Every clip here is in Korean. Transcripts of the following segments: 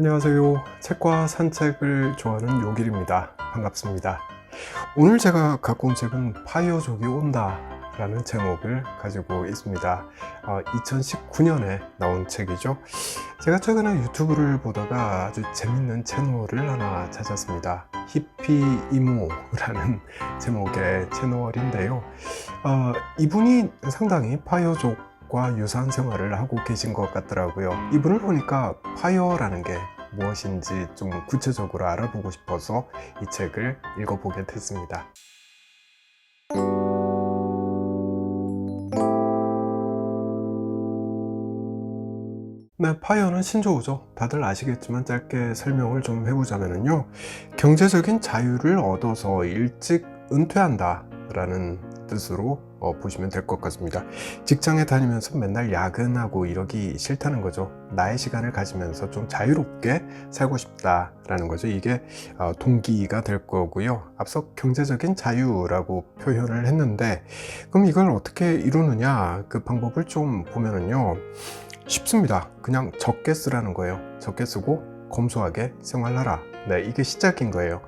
안녕하세요. 책과 산책을 좋아하는 요길입니다. 반갑습니다. 오늘 제가 갖고 온 책은 파이어족이 온다 라는 제목을 가지고 있습니다. 2019년에 나온 책이죠. 제가 최근에 유튜브를 보다가 아주 재밌는 채널을 하나 찾았습니다. 히피 이모라는 제목의 채널인데요. 어, 이분이 상당히 파이어족 과 유사한 생활을 하고 계신 것 같더라고요. 이분을 보니까 파이어라는 게 무엇인지 좀 구체적으로 알아보고 싶어서 이 책을 읽어보게 됐습니다. 네, 파이어는 신조어죠. 다들 아시겠지만 짧게 설명을 좀 해보자면요. 경제적인 자유를 얻어서 일찍 은퇴한다 라는 뜻으로 어, 보시면 될 것 같습니다. 직장에 다니면서 맨날 야근하고 이러기 싫다는 거죠. 나의 시간을 가지면서 좀 자유롭게 살고 싶다라는 거죠. 이게 어, 동기가 될 거고요. 앞서 경제적인 자유라고 표현을 했는데 그럼 이걸 어떻게 이루느냐 그 방법을 좀 보면은요. 쉽습니다. 그냥 적게 쓰라는 거예요. 적게 쓰고 검소하게 생활하라. 네, 이게 시작인 거예요.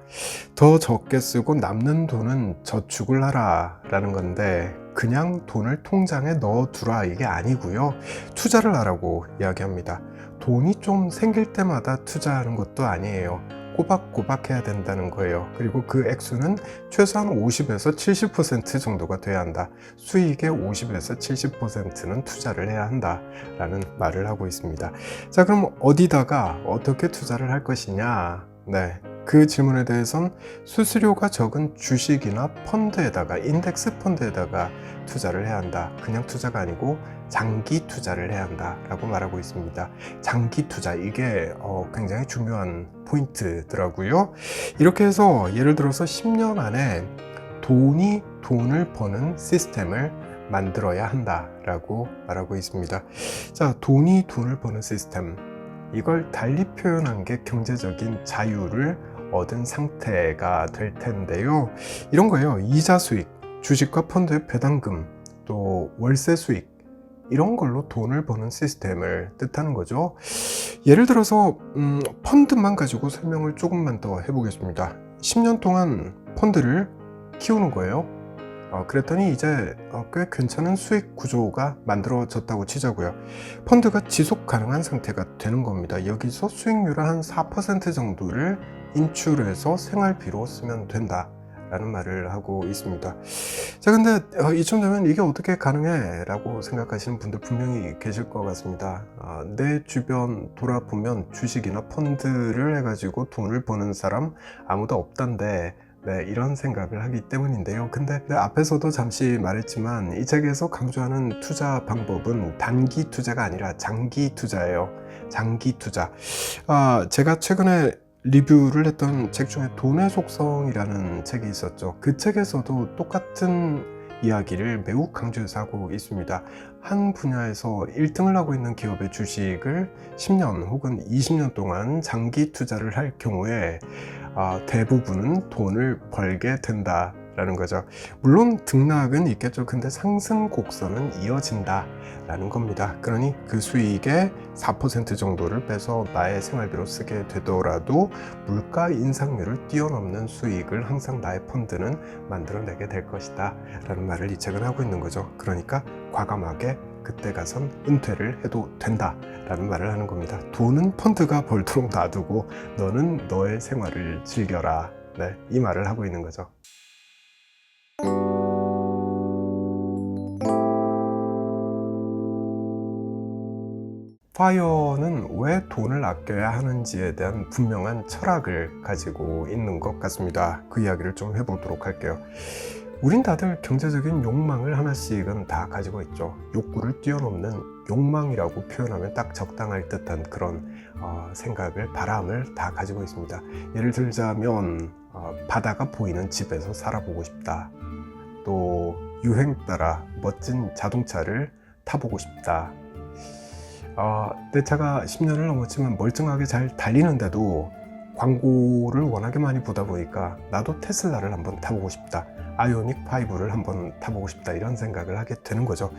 더 적게 쓰고 남는 돈은 저축을 하라 라는 건데 그냥 돈을 통장에 넣어두라 이게 아니고요. 투자를 하라고 이야기합니다. 돈이 좀 생길 때마다 투자하는 것도 아니에요. 꼬박꼬박 해야 된다는 거예요. 그리고 그 액수는 최소한 50에서 70% 정도가 돼야 한다. 수익의 50에서 70%는 투자를 해야 한다. 라는 말을 하고 있습니다. 자, 그럼 어디다가 어떻게 투자를 할 것이냐? 네. 그 질문에 대해선 수수료가 적은 주식이나 펀드에다가 인덱스 펀드에다가 투자를 해야 한다. 그냥 투자가 아니고 장기 투자를 해야 한다라고 말하고 있습니다. 장기 투자 이게 어, 굉장히 중요한 포인트더라고요. 이렇게 해서 예를 들어서 10년 안에 돈이 돈을 버는 시스템을 만들어야 한다라고 말하고 있습니다. 자, 돈이 돈을 버는 시스템. 이걸 달리 표현한 게 경제적인 자유를 얻은 상태가 될 텐데요. 이런 거예요. 이자 수익, 주식과 펀드의 배당금, 또 월세 수익, 이런 걸로 돈을 버는 시스템을 뜻하는 거죠. 예를 들어서 음, 펀드만 가지고 설명을 조금만 더 해보겠습니다. 10년 동안 펀드를 키우는 거예요. 어, 그랬더니 이제 어, 꽤 괜찮은 수익 구조가 만들어졌다고 치자고요. 펀드가 지속 가능한 상태가 되는 겁니다. 여기서 수익률을 한4% 정도를 인출해서 생활비로 쓰면 된다. 라는 말을 하고 있습니다. 자, 근데 어, 이쯤 되면 이게 어떻게 가능해? 라고 생각하시는 분들 분명히 계실 것 같습니다. 어, 내 주변 돌아보면 주식이나 펀드를 해가지고 돈을 버는 사람 아무도 없단데 네, 이런 생각을 하기 때문인데요. 근데 네, 앞에서도 잠시 말했지만 이 책에서 강조하는 투자 방법은 단기 투자가 아니라 장기 투자예요. 장기 투자. 아, 제가 최근에 리뷰를 했던 책 중에 돈의 속성이라는 책이 있었죠. 그 책에서도 똑같은 이야기를 매우 강조해서 하고 있습니다. 한 분야에서 1등을 하고 있는 기업의 주식을 10년 혹은 20년 동안 장기 투자를 할 경우에 아, 대부분은 돈을 벌게 된다. 라는 거죠. 물론 등락은 있겠죠. 근데 상승 곡선은 이어진다. 라는 겁니다. 그러니 그 수익의 4% 정도를 빼서 나의 생활비로 쓰게 되더라도 물가 인상률을 뛰어넘는 수익을 항상 나의 펀드는 만들어내게 될 것이다. 라는 말을 이 책은 하고 있는 거죠. 그러니까 과감하게 그때 가선 은퇴를 해도 된다. 라는 말을 하는 겁니다. 돈은 펀드가 벌도록 놔두고 너는 너의 생활을 즐겨라. 네, 이 말을 하고 있는 거죠. 파이어는 왜 돈을 아껴야 하는지에 대한 분명한 철학을 가지고 있는 것 같습니다. 그 이야기를 좀 해보도록 할게요. 우린 다들 경제적인 욕망을 하나씩은 다 가지고 있죠. 욕구를 뛰어넘는 욕망이라고 표현하면 딱 적당할 듯한 그런 어, 생각을, 바람을 다 가지고 있습니다. 예를 들자면 어, 바다가 보이는 집에서 살아보고 싶다. 또 유행 따라 멋진 자동차를 타보고 싶다. 어, 내 차가 10년을 넘었지만 멀쩡하게 잘 달리는데도 광고를 워낙에 많이 보다 보니까 나도 테슬라를 한번 타보고 싶다. 아이오닉 5를 한번 타보고 싶다 이런 생각을 하게 되는 거죠.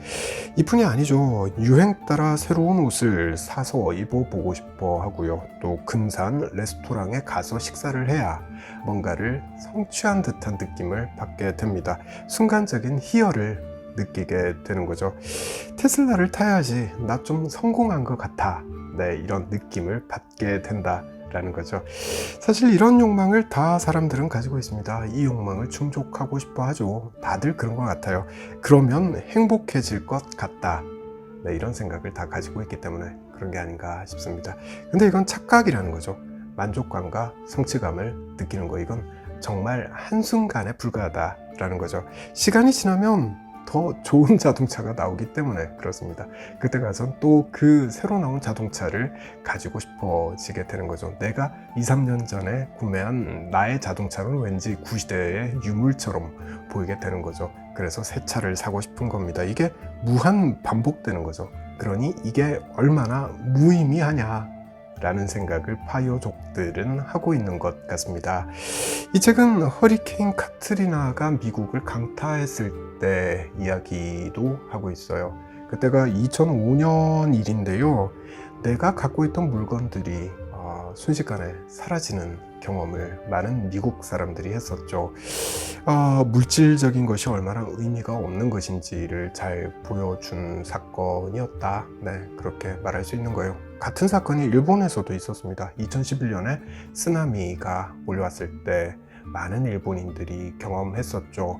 이뿐이 아니죠. 유행 따라 새로운 옷을 사서 입어보고 싶어 하고요. 또 근사한 레스토랑에 가서 식사를 해야 뭔가를 성취한 듯한 느낌을 받게 됩니다. 순간적인 희열을 느끼게 되는 거죠. 테슬라를 타야지 나 좀 성공한 것 같아. 네, 이런 느낌을 받게 된다 라는 거죠. 사실 이런 욕망을 다 사람들은 가지고 있습니다. 이 욕망을 충족하고 싶어 하죠. 다들 그런 것 같아요. 그러면 행복해질 것 같다. 네, 이런 생각을 다 가지고 있기 때문에 그런 게 아닌가 싶습니다. 근데 이건 착각이라는 거죠. 만족감과 성취감을 느끼는 거 이건 정말 한순간에 불과하다라는 거죠. 시간이 지나면 더 좋은 자동차가 나오기 때문에 그렇습니다. 그때 가선 또 그 새로 나온 자동차를 가지고 싶어지게 되는 거죠. 내가 2, 3년 전에 구매한 나의 자동차는 왠지 구시대의 유물처럼 보이게 되는 거죠. 그래서 새 차를 사고 싶은 겁니다. 이게 무한 반복되는 거죠. 그러니 이게 얼마나 무의미하냐 라는 생각을 파이어 족들은 하고 있는 것 같습니다. 이 책은 허리케인 카트리나가 미국을 강타했을 때 이야기도 하고 있어요. 그때가 2005년 일인데요. 내가 갖고 있던 물건들이 어, 순식간에 사라지는 경험을 많은 미국 사람들이 했었죠. 어, 물질적인 것이 얼마나 의미가 없는 것인지를 잘 보여준 사건이었다. 네, 그렇게 말할 수 있는 거예요. 같은 사건이 일본에서도 있었습니다. 2011년에 쓰나미가 몰려왔을 때 많은 일본인들이 경험했었죠.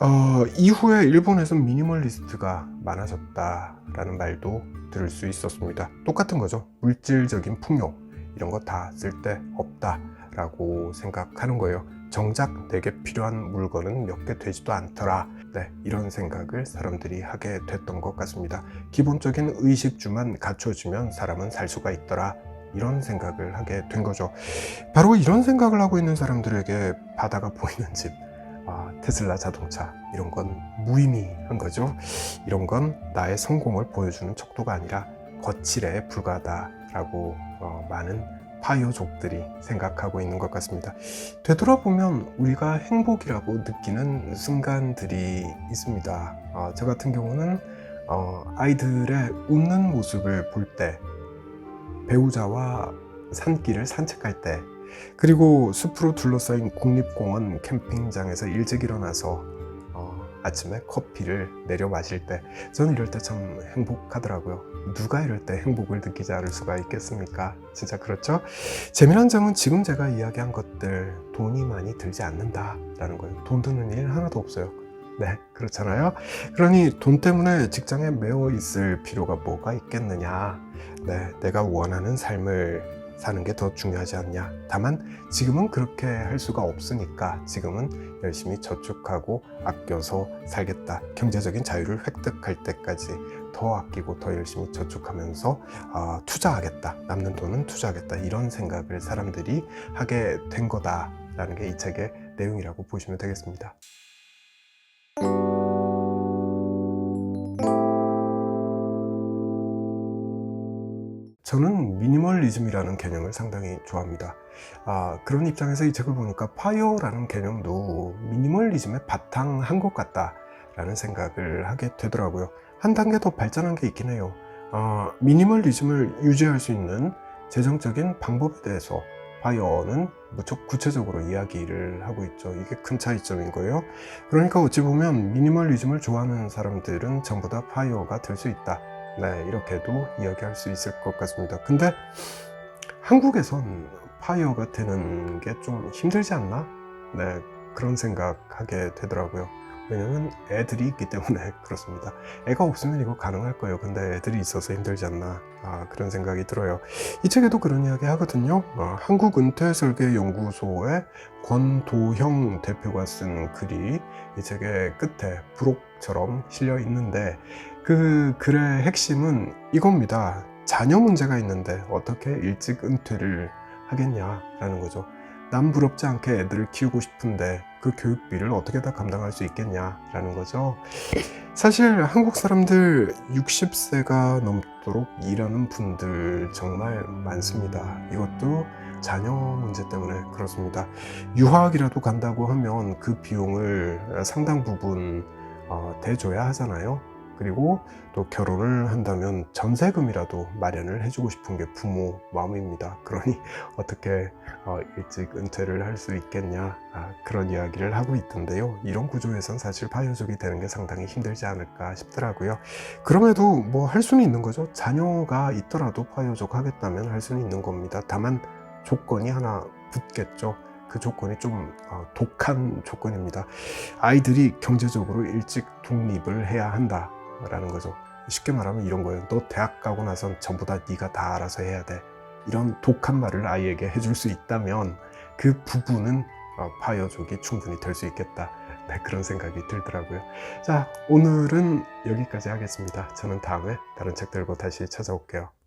어, 이후에 일본에서 미니멀리스트가 많아졌다라는 말도 들을 수 있었습니다. 똑같은 거죠. 물질적인 풍요 이런 거 다 쓸데 없다 라고 생각하는 거예요. 정작 내게 필요한 물건은 몇 개 되지도 않더라. 네, 이런 생각을 사람들이 하게 됐던 것 같습니다. 기본적인 의식주만 갖춰주면 사람은 살 수가 있더라. 이런 생각을 하게 된 거죠. 바로 이런 생각을 하고 있는 사람들에게 바다가 보이는 집, 아, 테슬라 자동차 이런 건 무의미한 거죠. 이런 건 나의 성공을 보여주는 척도가 아니라 거칠에 불과하다라고 어, 많은 파이어족들이 생각하고 있는 것 같습니다. 되돌아보면 우리가 행복이라고 느끼는 순간들이 있습니다. 어, 저 같은 경우는 어, 아이들의 웃는 모습을 볼 때, 배우자와 산길을 산책할 때, 그리고 숲으로 둘러싸인 국립공원 캠핑장에서 일찍 일어나서 어, 아침에 커피를 내려 마실 때, 저는 이럴 때 참 행복하더라고요. 누가 이럴 때 행복을 느끼지 않을 수가 있겠습니까? 진짜 그렇죠? 재미난 점은 지금 제가 이야기한 것들 돈이 많이 들지 않는다라는 거예요. 돈 드는 일 하나도 없어요. 네, 그렇잖아요. 그러니 돈 때문에 직장에 매어 있을 필요가 뭐가 있겠느냐. 네, 내가 원하는 삶을 사는 게 더 중요하지 않냐. 다만 지금은 그렇게 할 수가 없으니까 지금은 열심히 저축하고 아껴서 살겠다. 경제적인 자유를 획득할 때까지 더 아끼고 더 열심히 저축하면서 어, 투자하겠다. 남는 돈은 투자하겠다. 이런 생각을 사람들이 하게 된 거다라는 게 이 책의 내용이라고 보시면 되겠습니다. 저는 미니멀리즘이라는 개념을 상당히 좋아합니다. 아, 그런 입장에서 이 책을 보니까 파이어라는 개념도 미니멀리즘의 바탕한 것 같다라는 생각을 하게 되더라고요. 한 단계 더 발전한 게 있긴 해요. 아, 미니멀리즘을 유지할 수 있는 재정적인 방법에 대해서 파이어는 무척 구체적으로 이야기를 하고 있죠. 이게 큰 차이점인 거예요. 그러니까 어찌 보면 미니멀리즘을 좋아하는 사람들은 전부 다 파이어가 될 수 있다. 네, 이렇게도 이야기할 수 있을 것 같습니다. 근데 한국에선 파이어가 되는 게 좀 힘들지 않나? 네, 그런 생각하게 되더라고요. 왜냐면 애들이 있기 때문에 그렇습니다. 애가 없으면 이거 가능할 거예요. 근데 애들이 있어서 힘들지 않나? 아, 그런 생각이 들어요. 이 책에도 그런 이야기 하거든요. 어, 한국 은퇴설계연구소의 권도형 대표가 쓴 글이 이 책의 끝에 부록처럼 실려 있는데 그 글의 핵심은 이겁니다. 자녀 문제가 있는데 어떻게 일찍 은퇴를 하겠냐라는 거죠. 남 부럽지 않게 애들을 키우고 싶은데 그 교육비를 어떻게 다 감당할 수 있겠냐라는 거죠. 사실 한국 사람들 60세가 넘도록 일하는 분들 정말 많습니다. 이것도 자녀 문제 때문에 그렇습니다. 유학이라도 간다고 하면 그 비용을 상당 부분 어, 대줘야 하잖아요. 그리고 또 결혼을 한다면 전세금이라도 마련을 해주고 싶은 게 부모 마음입니다. 그러니 어떻게 어, 일찍 은퇴를 할 수 있겠냐 아, 그런 이야기를 하고 있던데요. 이런 구조에선 사실 파요족이 되는 게 상당히 힘들지 않을까 싶더라고요. 그럼에도 뭐 할 수는 있는 거죠. 자녀가 있더라도 파요족 하겠다면 할 수는 있는 겁니다. 다만 조건이 하나 붙겠죠. 그 조건이 좀 어, 독한 조건입니다. 아이들이 경제적으로 일찍 독립을 해야 한다 라는 거죠. 쉽게 말하면 이런 거예요. 너 대학 가고 나선 전부 다 네가 다 알아서 해야 돼. 이런 독한 말을 아이에게 해줄 수 있다면 그 부분은 어, 파여족이 충분히 될 수 있겠다. 네, 그런 생각이 들더라고요. 자, 오늘은 여기까지 하겠습니다. 저는 다음에 다른 책 들고 다시 찾아올게요.